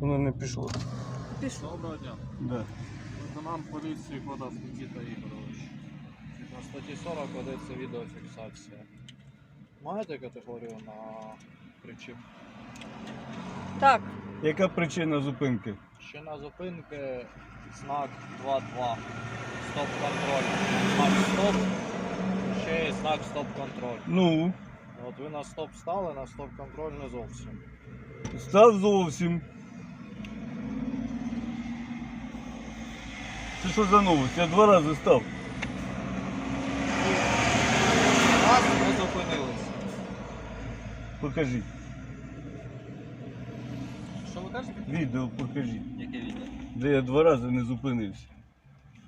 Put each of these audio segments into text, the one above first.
Воно не пішло. Пішло. Доброго дня. Да. Лейтенант поліції Кодас Нікіта Ігорович. На статті 40 ведеться відеофіксація. Маєте категорію на причин? Так, Яка причина зупинки? Ще на зупинки знак 2.2. Стоп-контроль. Знак стоп. Ще є знак стоп-контроль. Ну, От ви на стоп стали, на стоп-контроль не зовсім. став зовсім. Це що за новость? Я два рази став. Раз не зупинилися. Покажіть. Що ви кажете? Відео покажіть. Яке відео? Де я два рази не зупинився.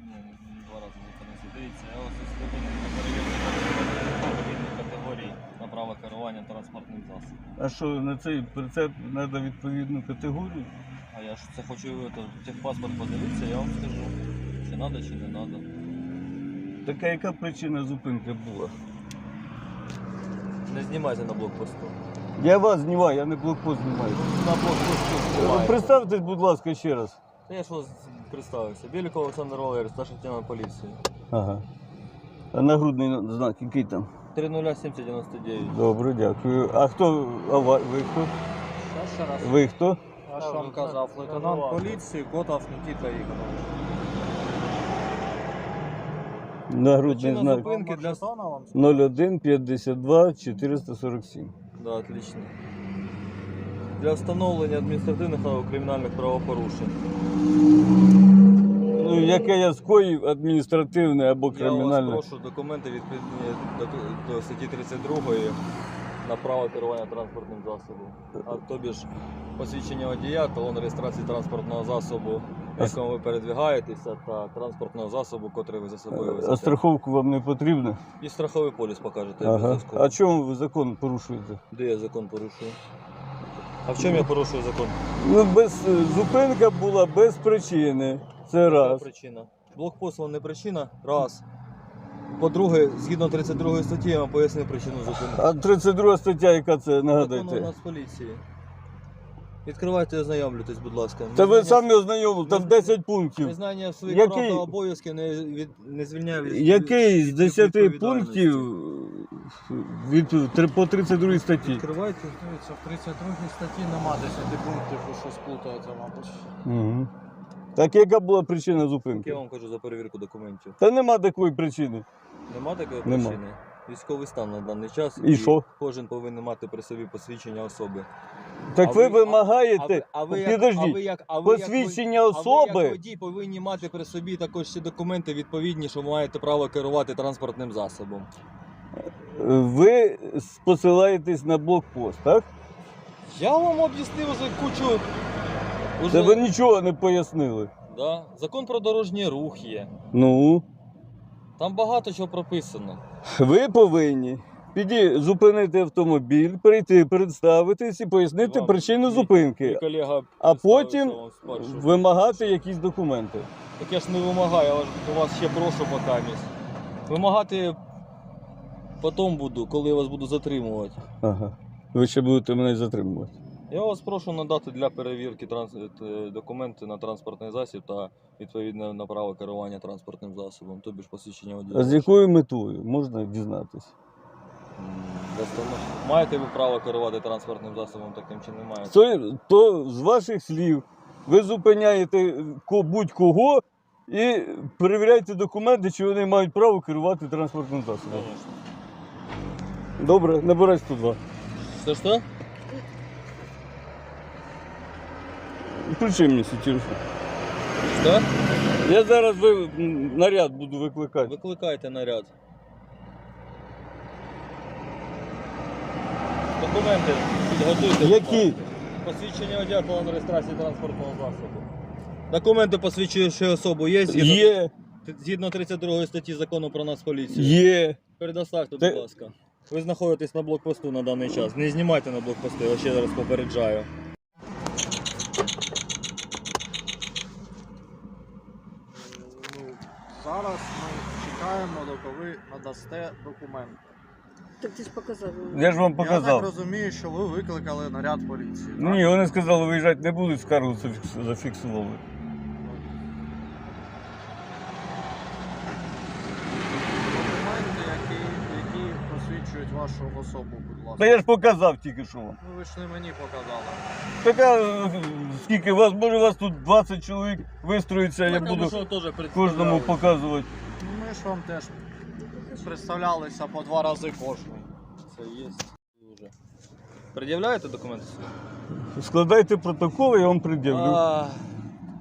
Ну, два рази зупинився. Дивіться, я вас зупинив на перевірку категорії на право керування транспортним засобом. А що на цей прицеп треба відповідну категорію? А я ж це хочу то, техпаспорт подивитися, я вам скажу, чи треба, чи не треба. Така яка причина зупинки була? Не знімайте на блокпосту. Я вас знімаю, я не блокпост знімаю. На блокпосту Ви знімаєте. Представтесь, будь ласка, ще раз. Та я ж вас представився. Біліков Олександр Валерійович, старший лейтенант поліції. Ага. А нагрудний знак який там? 307099. Добре, дякую. А хто? А ва- ви хто? Ще раз. Ви хто? Я ж вам казав, лейтенант поліції Котов Нікіта Ігорович. Нагрудний Причина знак зупинки для... 01 52 447. Да, отлично. Для встановлення адміністративних або кримінальних правопорушень. Ну, яке я скоїв адміністративне або Я кримінальне. вас прошу документи відповідні до, до статті 32 на право керування транспортним засобом. А тобі ж посвідчення водія, талон реєстрації транспортного засобу, А якому ви передвигаєтеся, та транспортного засобу, котрий ви за собою А страховку вам не потрібно? І страховий поліс покажете Ага. А чому ви закон порушуєте? Де я закон порушую? А в чому я порушую закон? Ну, без е, зупинка була без причини. Це раз. причина? Блокпост вам не причина. Раз. По-друге, згідно 32 статті, я вам пояснив причину зупинки. А 32 стаття, яка це Закону у нагадайте? нас поліції. Відкривайте і ознайомлюйтесь, будь ласка. Та ви Незнання- самі ознайомили, там 10 пунктів. Незнання своїх Який- прав та обов'язків не, від, не звільняє від Який з від 10 відповідальності. пунктів від три- по 32 статті? Відкривайте. Дивіться, в 32 статті нема 10 пунктів, ви щось плутаєте, мабуть. Угу. Так яка була причина Я зупинки? вам кажу за перевірку документів. Та нема такої причини. Нема такої Нема. причини? Військовий стан на даний час. І що? Кожен повинен мати при собі посвідчення особи. Так А ви ви- вимагаєте, а ви, як, підождіть, а ви як, а ви як посвідчення А ви особи. як водій повинні мати при собі також ще документи відповідні, що ви маєте право керувати транспортним засобом. ви посилаєтесь на блокпост, так? Я вам об'яснив вже кучу. Уже, Та ви нічого не пояснили. да, закон про дорожній рух є. Ну, Там багато чого прописано. ви повинні піді зупинити автомобіль, прийти, представитись і пояснити Вам причину мій- зупинки, Мій колега а представився потім спершу. вимагати якісь документи. Так я ж не вимагаю, я вас- у вас ще прошу покамість. Вимагати потім буду, коли я вас буду затримувати. Ага. Ви ще будете мене затримувати. Я вас прошу надати для перевірки транс... е, документи на транспортний засіб та відповідне на право керування транспортним засобом, тобі ж посвідчення водія. А з якою метою можна дізнатися? Маєте ви право керувати транспортним засобом таким чи не маєте? То, то з ваших слів ви зупиняєте будь-кого і перевіряєте документи, чи вони мають право керувати транспортним засобом. Конечно. Добре, набирай 102. Що що? Включи мені телефон. Що? Я зараз ви, наряд буду викликати. Викликайте наряд. Документи підготуйте. Які? Посвідчення водія талон реєстрації транспортного засобу. Документи посвідчуючи особу є згідно, Є, згідно 32 статті закону про нас поліцію. є. Предоставте, Те- будь ласка. Ви знаходитесь на блокпосту на даний час. Не знімайте на блокпосту, я ще раз попереджаю. Ну, зараз ми чекаємо, доки ви надасте документи. Так ти ж показав. Я ж вам Я так розумію, що ви викликали наряд поліції. так? Ні, вони сказали, виїжджати не будуть, скаргу зафікс- зафіксували. Документи, які, які посвідчують вашу особу, будь Та ласка. я ж показав тільки що вам. Ну ви ж не мені показали. Така, е, скільки вас, може, вас тут 20 чоловік вистроїться, я буду ну, кожному показувати. Ми ж вам теж представлялися по два рази кожен. Це є. Дуже. Пред'являєте документи? Складайте протокол, я вам пред'явлю. А,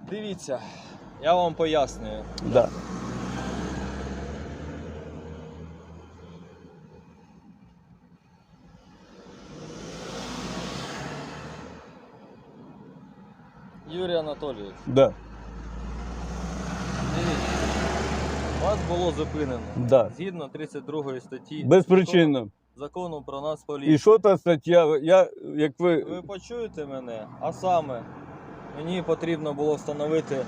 дивіться, я вам пояснюю. Да. Юрій Анатолійович, Да. дивіться. Вас було зупинено Да. згідно 32 статті Безпричинно. закону про нас І поліцію. що та стаття? Я, як ви. Ви почуєте мене? А саме, мені потрібно було встановити,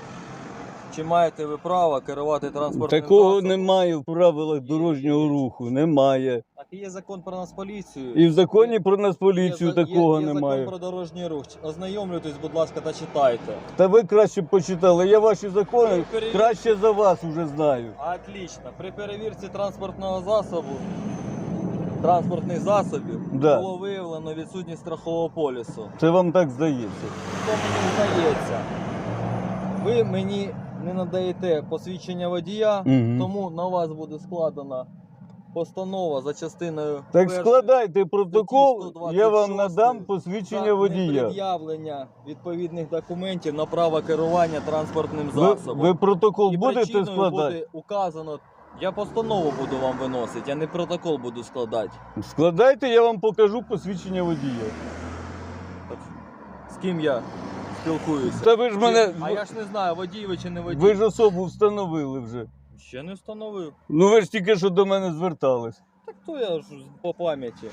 чи маєте ви право керувати транспортним Такого засобом. немає в правилах дорожнього руху. Немає. Так є закон про нас поліцію. І в законі про нас поліцію Є за- такого є, є немає. закон про дорожній рух. Ознайомлюйтесь, будь ласка, та читайте. Та ви краще б почитали. Я ваші закони Перевір- краще за вас уже знаю. Отлично. При перевірці транспортного засобу, транспортних засобів Да. було виявлено відсутність страхового полісу. Це вам так здається. Що мені здається? Ви мені не надаєте посвідчення водія, Мгм. тому на вас буде складена постанова за частиною. Так першої складайте протокол, я вам 126 надам за посвідчення водія. непред'явлення відповідних документів на право керування транспортним Ви, засобом. ви протокол І будете причиною складати? буде указано. Я постанову буду вам виносити, я не протокол буду складати. Складайте, я вам покажу посвідчення водія. З ким я спілкуюся? Та ви ж мене. А я ж не знаю, водій ви чи не водій. Ви ж особу встановили вже. Ще не встановив. Ну ви ж тільки що до мене звертались. Так то я ж по пам'яті.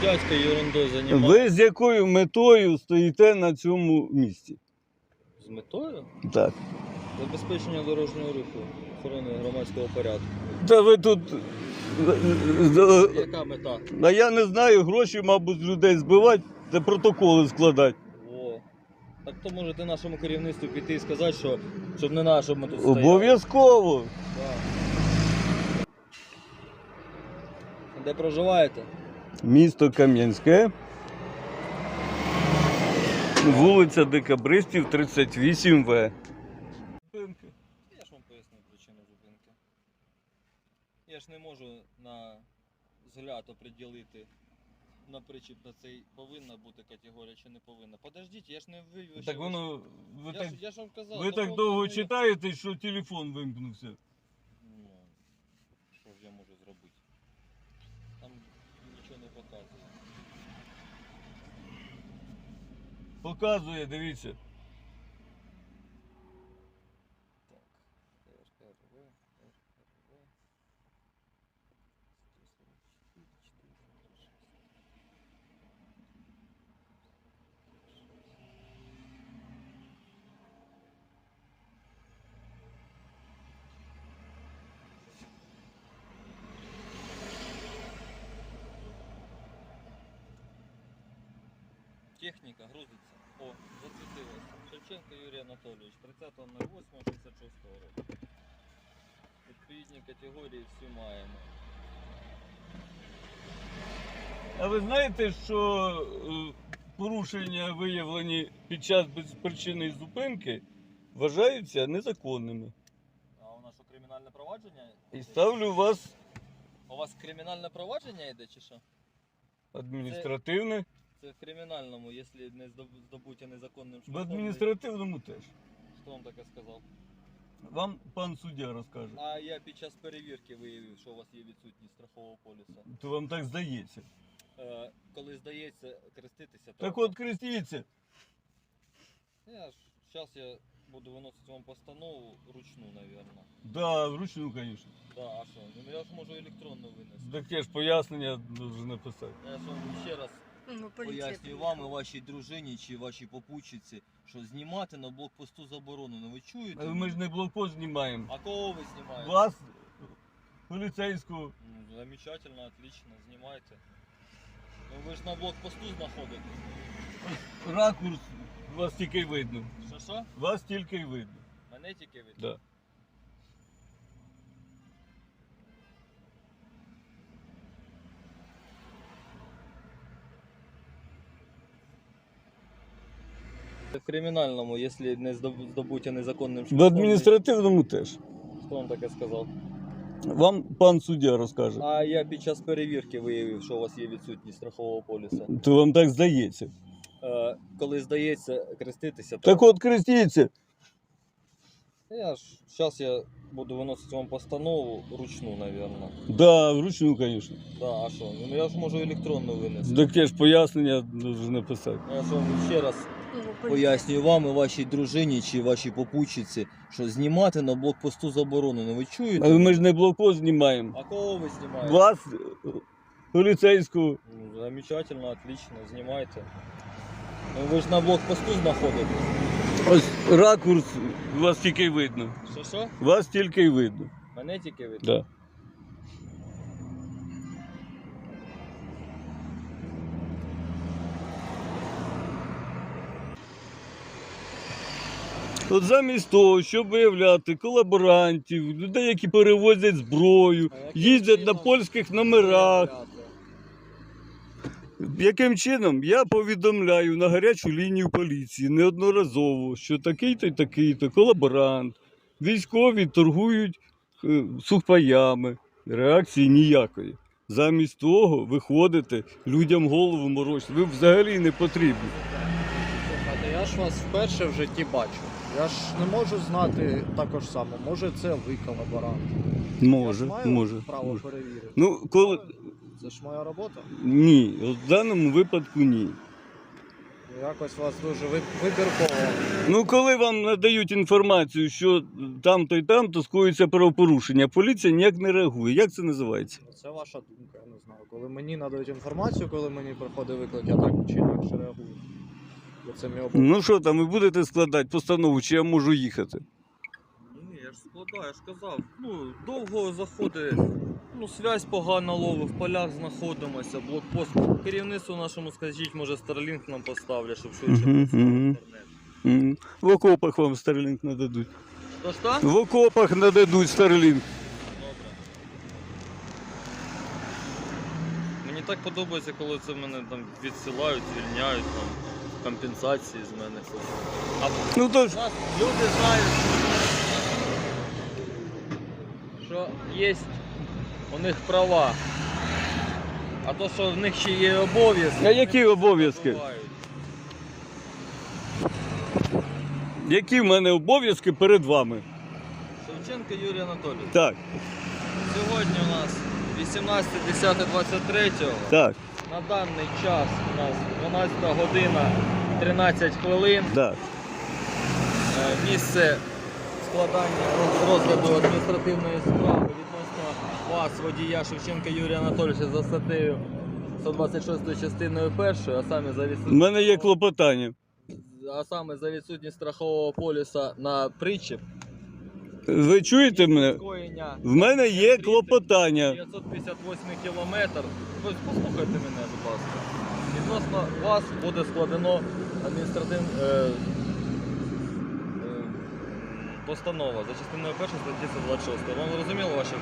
Дядька ерундою займається. Ви з якою метою стоїте на цьому місці? З метою? Так. Забезпечення дорожнього руху, охорони громадського порядку. Та ви тут. Яка мета? А я не знаю, гроші, мабуть, з людей збивати та протоколи складати. О. Так то можете нашому керівництву піти і сказати, що щоб не наше, щоб ми тут стояли. Обов'язково. Да. Де проживаєте? Місто Кам'янське. Вулиця Декабристів, 38В. Я ж вам поясню причину зупинки. Я ж не можу на взгляд оприділити на причіп на цей повинна бути категорія чи не повинна. Подождіть, я ж не вивів. Так воно. Ви я, так, ж, я ж вам казав. ви так довго читаєте, що телефон вимкнувся. Ну, що ж я можу зробити? Там нічого не показує. Дивіться. Техніка грузиться. О, засвітилося. Шевченко Юрій Анатолійович, 30.08.66 року. Відповідні категорії всі маємо. А ви знаєте, що е, порушення, виявлені під час безпричинної зупинки, вважаються незаконними. А у нас що кримінальне провадження? І ставлю вас У вас кримінальне провадження йде чи що? Адміністративне. Це в кримінальному, якщо не здоб- здобуття незаконним В шляхом. адміністративному теж. Хто вам таке сказав? Вам пан суддя розкаже. А я під час перевірки виявив, що у вас є відсутність страхового поліса. То вам так здається. Е, коли здається креститися, то Так от крестіться. я ж зараз я буду виносити вам постанову ручну, навірно. Да, вручну, звісно. Да, а що? Ну я ж можу електронно винести. Так я ж пояснення дуже написати. Я ж вам ще раз Ну, поліція пояснюю вам і вашій дружині чи вашій попутчиці, що знімати на блокпосту заборонено. Ви чуєте? Ми ж не блокпост знімаємо. А кого ви знімаєте? Вас, поліцейського. Ну, замечательно, отлично, знімайте. Ну ви ж на блокпосту знаходитесь. Ракурс вас тільки й видно. Що що? Вас тільки й видно. Мене тільки видно? Да. В кримінальному, якщо не здоб- здобуття незаконним В адміністративному теж. Хто вам таке сказав? Вам пан суддя розкаже. А я під час перевірки виявив, що у вас є відсутність страхового поліса. То вам так здається. Е, коли здається креститися, то Так от крестіться. я ж зараз я буду виносити вам постанову ручну, навірно. Да, вручну, звісно. Да, а що? Ну я ж можу електронно винести. Так я ж пояснення написати. Я ж вам ще раз Ну. Пояснюю вам і вашій дружині чи вашій попутчиці, що знімати на блокпосту заборонено. Ви чуєте? Але ми ж не блокпост знімаємо. А кого ви знімаєте? Вас, поліцейського. Ну, замечательно, отлично, знімайте. Ну ви ж на блокпосту знаходитесь. Ось ракурс вас тільки й видно. Що що? Вас тільки й видно. Мене тільки видно? Да. От замість того, щоб виявляти колаборантів, людей, які перевозять зброю, їздять на польських номерах. Яким чином я повідомляю на гарячу лінію поліції неодноразово, що такий-то й такий-то колаборант, військові торгують е, сухпаями, реакції ніякої. Замість того виходите людям голову морочити. Ви взагалі не потрібні. Слухайте, я ж вас вперше в житті бачу. Я ж не можу знати також само. Може це ви колаборант. Може, я ж маю може. право може. перевірити. Ну, коли Це ж моя робота. ні, в даному випадку ні. Якось вас дуже ви- вибірково. Ну, коли вам надають інформацію, що там-то і там-то скоїться правопорушення, поліція ніяк не реагує. Як це називається? Це ваша думка, я не знаю. Коли мені надають інформацію, коли мені приходить виклик, я так чи інакше реагую. Бо це мій обов'язок. Ну що там, ви будете складати постанову, чи я можу їхати? Ні, я ж складаю, я ж казав. Ну, довго заходить, ну, связь погано ловить, в полях знаходимося, блокпост. Керівництву нашому скажіть, може Starlink нам поставлять, щоб швидше Мгм, працював мгм. інтернет. М, В окопах вам Starlink нададуть. То що? В окопах нададуть Starlink. Добре. Мені так подобається, коли це мене там відсилають, звільняють, там, компенсації з мене хочуть. А Ну то нас люди знають, що є у них права. А то, що в них ще є обов'язки. А які обов'язки? які в мене обов'язки перед вами? Шевченко Юрій Анатолійович. Так, Сьогодні у нас 18.10.23. так, На даний час у нас 12 година 13 хвилин. так. Е, Місце складання розгляду адміністративної справи відносно вас, водія Шевченка Юрія Анатолійовича за статтею 126 частиною першою, а саме за відсутність... У мене є клопотання. а саме за відсутність страхового поліса на причіп. Ви чуєте мене? Скоєння В мене є клопотання. 958 кілометр. Ви послухайте мене, будь ласка. Відносно вас буде складено адміністративне е, е, постанова за частиною першої статті 126. Вам зрозуміло ваше?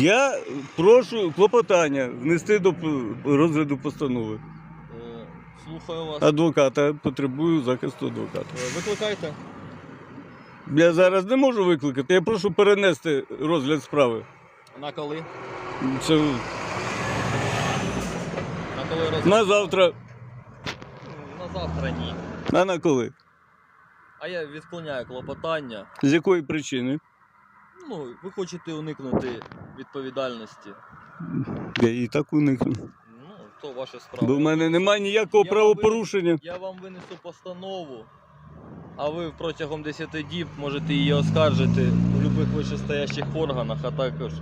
Я прошу клопотання внести до розгляду постанови. Е, слухаю вас. Адвоката потребую захисту адвоката. Е, Викликайте. Я зараз не можу викликати. Я прошу перенести розгляд справи. На коли? Це На коли роз... на завтра, На завтра ні. а на коли? А я відклоняю клопотання. З якої причини? Ну, ви хочете уникнути відповідальності. Я і так уникну. Ну, то ваша справа. Бо в мене немає ніякого Я правопорушення. Я вам винесу постанову, а ви протягом 10 діб можете її оскаржити у будь-яких вищестоящих органах, а також.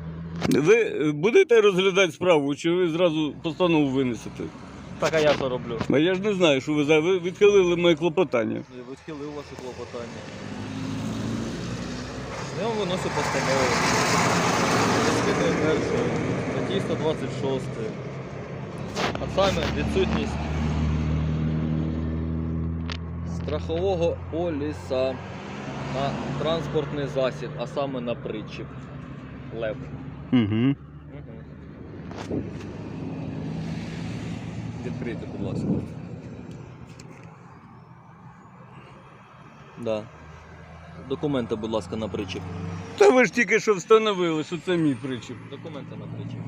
Ви будете розглядати справу, чи ви зразу постанову винесете? Так, а я що роблю? А я ж не знаю, що ви за ви відхилили моє клопотання. Я відхилив ваше клопотання. Я вам виносу постанову. Частиною першої, статті 126. А саме відсутність страхового поліса на транспортний засіб, а саме на причіп. Лев. Угу. Відкрийте, будь ласка. Да. Документи, будь ласка, на причіп. Та ви ж тільки що встановили, що це мій причіп. Документи на причіп.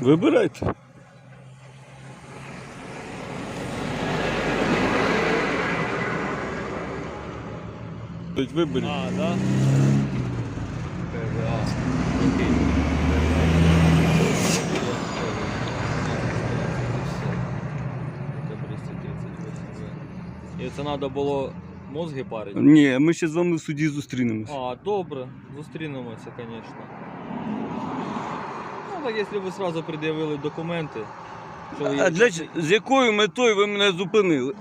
Вибирайте. Тобто виберіть. А, да? ПВА. І це треба було мозги парити? Ні, ми ще з вами в суді зустрінемось. А, добре, зустрінемося, звісно. Ну, так якщо ви одразу пред'явили документи, що А є для, з якою метою ви мене зупинили?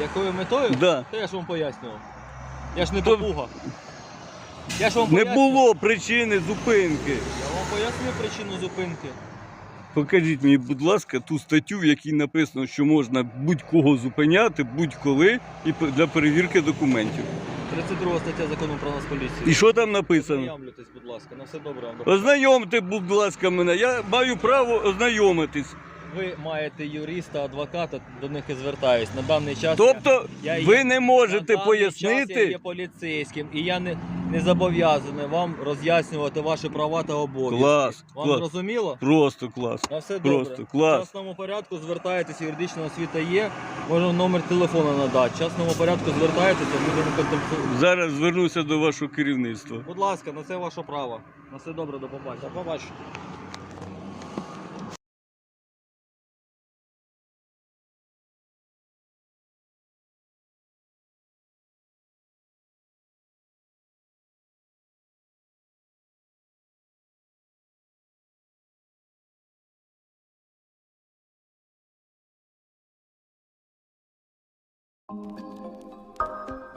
Якою метою? Да. Та я ж вам пояснював. Я ж не То- папуга. Я ж вам Не пояснював. було причини зупинки. Я вам пояснюю причину зупинки. Покажіть мені, будь ласка, ту статтю, в якій написано, що можна будь-кого зупиняти будь-коли і для перевірки документів. 32 стаття закону про нас поліції. І що там написано? Ознайомлюйтесь, будь ласка, на все добре вам. Ознайомте, будь ласка, мене. Я маю право ознайомитись. Ви маєте юриста, адвоката, до них і звертаюсь. На даний час Тобто, я, я ви є- не на можете даний час я є поліцейським, і я не, не зобов'язаний вам роз'яснювати ваші права та обов'язки. Клас, Вам клас. зрозуміло? Просто клас. На все добре. Просто клас. В частному порядку звертаєтесь, юридична освіта є. Можу номер телефону надати. В частному порядку звертаєтеся, будемо контактувати. Зараз звернуся до вашого керівництва. Будь ласка, на це ваше право. На все добре, до побачення. До Thank you.